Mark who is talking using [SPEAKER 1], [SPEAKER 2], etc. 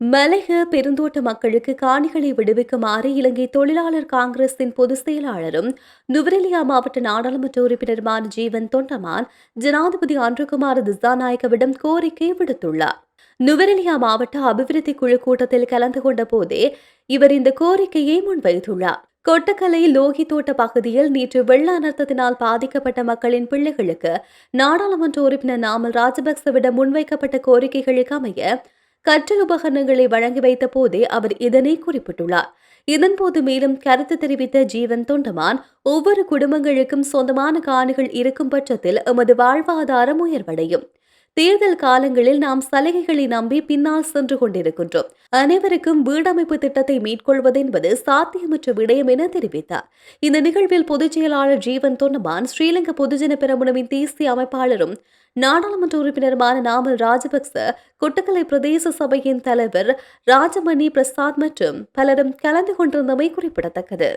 [SPEAKER 1] மலைக பெருந்தோட்ட மக்களுக்கு காணிகளை விடுவிக்குமாறு இலங்கை தொழிலாளர் காங்கிரசின் பொதுச் செயலாளரும் நுவரெலியா மாவட்ட நாடாளுமன்ற உறுப்பினருமான ஜீவன் தொண்டமான் ஜனாதிபதி அன்றுகுமார் திசாநாயக்கவிடம் கோரிக்கை விடுத்துள்ளார். நுவரெலியா மாவட்ட அபிவிருத்தி குழு கூட்டத்தில் கலந்து கொண்ட போதே இவர் இந்த கோரிக்கையை முன்வைத்துள்ளார். கொட்டக்கலை லோகி தோட்ட பகுதியில் நேற்று வெள்ள அனர்த்தத்தினால் பாதிக்கப்பட்ட மக்களின் பிள்ளைகளுக்கு நாடாளுமன்ற உறுப்பினர் நாமல் ராஜபக்சவிடம் முன்வைக்கப்பட்ட கோரிக்கைகளுக்கு அமைய கற்றல் உபகரணங்களை வழங்கி வைத்த போதே அவர் இதனை குறிப்பிட்டுள்ளார். இதன்போது மேலும் கருத்து தெரிவித்த ஜீவன் தொண்டமான் ஒவ்வொரு குடும்பங்களுக்கும் சொந்தமான காணிகள் இருக்கும் பட்சத்தில் எமது வாழ்வாதாரம் உயர்வடையும். தேர்தல் காலங்களில் நாம் சலுகைகளை நம்பி பின்னால் சென்று கொண்டிருக்கின்றோம். அனைவருக்கும் வீடமைப்பு திட்டத்தை மேற்கொள்வது என்பது சாத்தியமற்ற விடயம் என தெரிவித்தார். இந்த நிகழ்வில் பொதுச் செயலாளர் ஜீவன் தொண்டமான் ஸ்ரீலங்கா பொதுஜன பெரமுனவின் தேசிய அமைப்பாளரும் நாடாளுமன்ற உறுப்பினருமான நாமல் ராஜபக்ச கொட்டக்கலை பிரதேச சபையின் தலைவர் ராஜமணி பிரசாத் மற்றும் பலரும் கலந்து கொண்டிருந்தமை குறிப்பிடத்தக்கது.